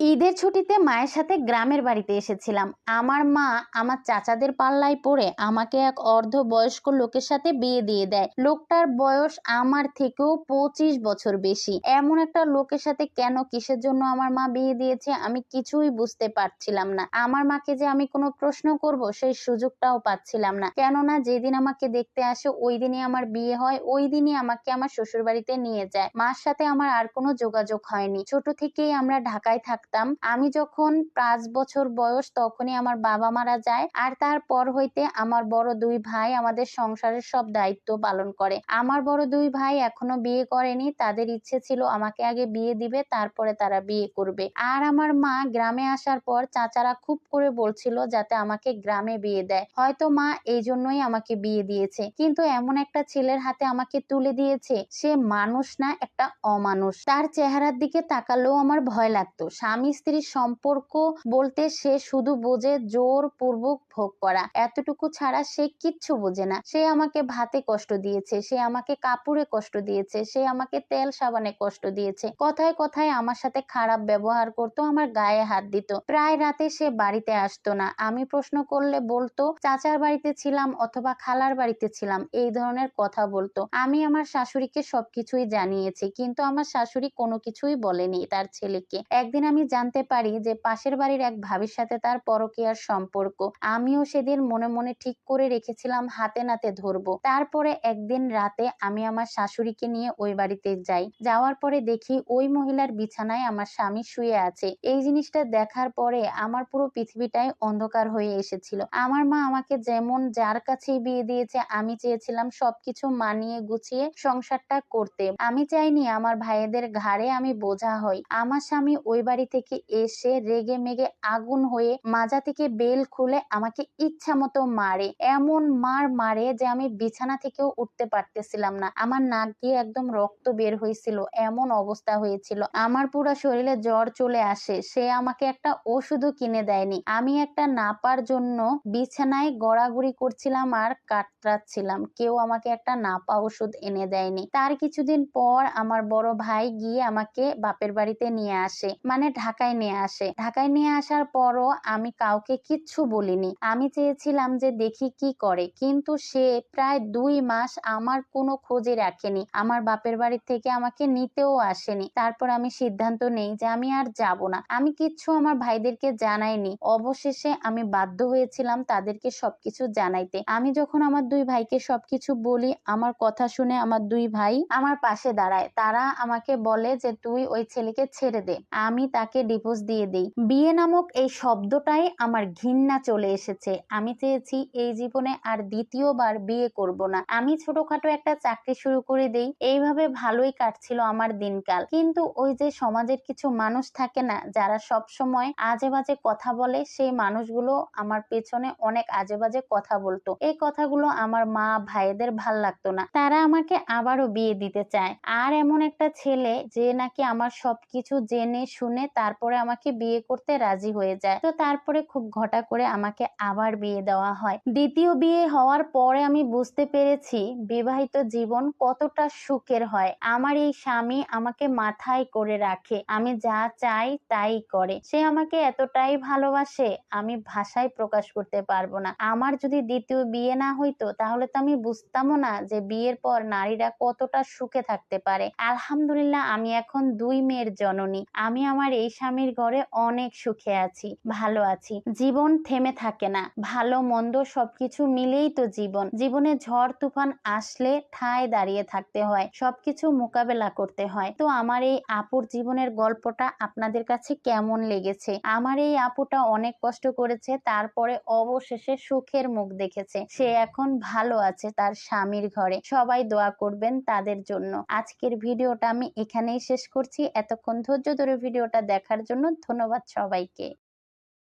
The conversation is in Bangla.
ঈদের ছুটিতে মায়ের সাথে গ্রামের বাড়িতে এসেছিলাম। আমার মা আমার চাচাদের পাল্লায় পড়ে আমাকে এক অর্ধ বয়স্ক লোকের সাথে বিয়ে দিয়ে দেয়। লোকটার বয়স আমার থেকেও পঁচিশ বছর বেশি। এমন একটা লোকের সাথে কেন কিসের জন্য আমার মা বিয়ে দিয়েছে আমি কিছুই বুঝতে পারছিলাম না। আমার মাকে যে আমি কোনো প্রশ্ন করব সেই সুযোগটাও পাচ্ছিলাম না। কেননা যেদিন আমাকে দেখতে আসে ওই দিনই আমার বিয়ে হয়, ওই দিনই আমাকে আমার শ্বশুর বাড়িতে নিয়ে যায়। মার সাথে আমার আর কোনো যোগাযোগ হয়নি। ছোট থেকেই আমরা ঢাকায় থাকতাম আমি যখন পাঁচ বছর বয়স তখনই আমার বাবা মারা যায় আর তারপর হইতে আমার বড় দুই ভাই আমাদের সংসারের সব দায়িত্ব পালন করে। আমার বড় দুই ভাই এখনও বিয়ে করেনি, তাদের ইচ্ছে ছিল আমাকে আগে বিয়ে দিবে, তারপরে তারা বিয়ে করবে। আর আমার মা গ্রামে আসার পর চাচারা খুব করে বলছিল যাতে আমাকে গ্রামে বিয়ে দেয়। হয়তো মা এই জন্যই আমাকে বিয়ে দিয়েছে। কিন্তু এমন একটা ছেলের হাতে আমাকে তুলে দিয়েছে, সে মানুষ না, একটা অমানুষ। তার চেহারার দিকে তাকালেও আমার ভয় লাগতো। স্বামী স্ত্রীর সম্পর্ক বলতে সে শুধু বোঝে জোর পূর্বক ভোগ করা। এতটুকু ছাড়া সে কিচ্ছু বোঝে না। সে আমাকে ভাতে কষ্ট দিয়েছে, সে আমাকে কাপড়ে কষ্ট দিয়েছে, সে আমাকে তেল সাবানে কষ্ট দিয়েছে। কথায় কথায় আমার সাথে খারাপ ব্যবহার করতো, আমার গায়ে হাত দিত। প্রায় রাতে সে বাড়িতে আসতো না। আমি প্রশ্ন করলে বলতো, চাচার বাড়িতে ছিলাম অথবা খালার বাড়িতে ছিলাম? এই ধরনের কথা বলতো। আমি আমার শাশুড়িকে সবকিছুই জানিয়েছি, কিন্তু আমার শাশুড়ি কোনো কিছুই বলেনি তার ছেলেকে। একদিন আমি জানতে পারি যে পাশের বাড়ির এক ভাবির সাথে তার পরকীয়ার সম্পর্ক। আমিও সেদিন মনে মনে ঠিক করে রেখেছিলাম, হাতে নাতে ধরবো। তারপরে একদিন রাতে আমি আমার শাশুড়িকে নিয়ে ওই বাড়িতে যাই। যাওয়ার পরে দেখি ওই মহিলার বিছানায় আমার স্বামী শুয়ে আছে। এই জিনিসটা দেখার পরে আমার পুরো পৃথিবীটাই অন্ধকার হয়ে এসেছিল। আমার মা আমাকে যেমন যার কাছেই বিয়ে দিয়েছে, আমি চেয়েছিলাম সবকিছু মানিয়ে গুছিয়ে সংসারটা করতে। আমি চাইনি আমার ভাইয়েদের ঘাড়ে আমি বোঝা হই। আমার স্বামী ওই বাড়ি থেকে এসে রেগে মেগে আগুন হয়ে মাজা থেকে বেল খুলে আমাকে ইচ্ছা মতো মারে। এমন মার মারে যে আমি বিছানা থেকেও উঠতে পারতেছিলাম না। আমার নাক দিয়ে একদম রক্ত বের হয়েছিল, এমন অবস্থা হয়েছিল। আমার পুরো শরীরে জ্বর চলে আসে, সে আমাকে একটা ওষুধও কিনে দেয়নি। আমি একটা নাপার জন্য বিছানায় গড়াগড়ি করছিলাম আর কাতরাচ্ছিলাম। কেউ আমাকে একটা নাপা ওষুধ এনে দেয়নি। তার কিছুদিন পর আমার বড় ভাই গিয়ে আমাকে বাপের বাড়িতে নিয়ে আসে। মানে ঢাকায় নিয়ে আসে। ঢাকায় নিয়ে আসার পরও আমি কাউকে কিচ্ছু বলিনি। আমি চেয়েছিলাম যে দেখি কি করে। কিন্তু সে প্রায় দুই মাস আমার কোনো খোঁজে রাখেনি। আমার বাপের বাড়ি থেকে আমাকে নিতেও আসেনি। তারপর আমি সিদ্ধান্ত নেই যে আমি আর যাব না। আমি কিচ্ছু আমার ভাইদেরকে জানাইনি। অবশেষে আমি বাধ্য হয়েছিলাম তাদেরকে সবকিছু জানাইতে। আমি যখন আমার দুই ভাইকে সবকিছু বলি, আমার কথা শুনে আমার দুই ভাই আমার পাশে দাঁড়ায়। তারা আমাকে বলে যে, তুই ওই ছেলেকে ছেড়ে দে। আমি তাকে ডিভোর্স দিয়ে দেই। বিয়ে নামক এই শব্দটাই আমার ঘৃণা চলে এসেছে। আমি চেয়েছি এই জীবনে আর দ্বিতীয়বার বিয়ে করব না। আমি ছোটখাটো একটা চাকরি শুরু করে দেই। এইভাবে ভালোই কাটছিল আমার দিনকাল। কিন্তু ওই যে সমাজের কিছু মানুষ থাকে না, যারা সব সময় আজে বাজে কথা বলে, সেই মানুষগুলো আমার পেছনে অনেক আজে বাজে কথা বলতো। এই কথাগুলো আমার মা, ভাইদের ভালো লাগতো না। তারা আমাকে আবারও বিয়ে দিতে চায়। আর এমন একটা ছেলে যে নাকি আমার সবকিছু জেনে শুনে তারপরে আমাকে বিয়ে করতে রাজি হয়ে যায়। তো তারপরে খুব ঘটা করে আমাকে আবার বিয়ে দেওয়া হয়। দ্বিতীয় বিয়ে হওয়ার পরে আমি বুঝতে পেরেছি বিবাহিত জীবন কতটা সুখের হয়। আমার এই স্বামী আমাকে মাথায় করে রাখে। আমি যা চাই তাই করে। সে আমাকে এতটাই ভালোবাসে, আমি ভাষায় প্রকাশ করতে পারব না। আমার যদি দ্বিতীয় বিয়ে না হইতো, তাহলে তো আমি বুঝতামও না যে বিয়ের পর নারীরা কতটা সুখে থাকতে পারে। আলহামদুলিল্লাহ, আমি এখন দুই মেয়ের জননী। আমি আমার এই স্বামীর ঘরে অনেক সুখে আছি, ভালো আছি। জীবন থেমে থাকে না। ভালো, মন্দ সবকিছু মিলেই তো জীবন। জীবনে ঝড়, তুফান আসলে ঠায় দাঁড়িয়ে থাকতে হয়, সবকিছু মোকাবেলা করতে হয়। তো আমার এই আপুর জীবনের গল্পটা আপনাদের কাছে কেমন লেগেছে? আমার এই আপুটা অনেক কষ্ট করেছে, তারপরে অবশেষে সুখের মুখ দেখেছে। সে এখন ভালো আছে তার স্বামীর ঘরে। সবাই দোয়া করবেন তাদের জন্য। আজকের ভিডিওটা আমি এখানেই শেষ করছি। এতক্ষণ ধৈর্য ধরে ভিডিওটা দেখার জন্য ধন্যবাদ সবাইকে।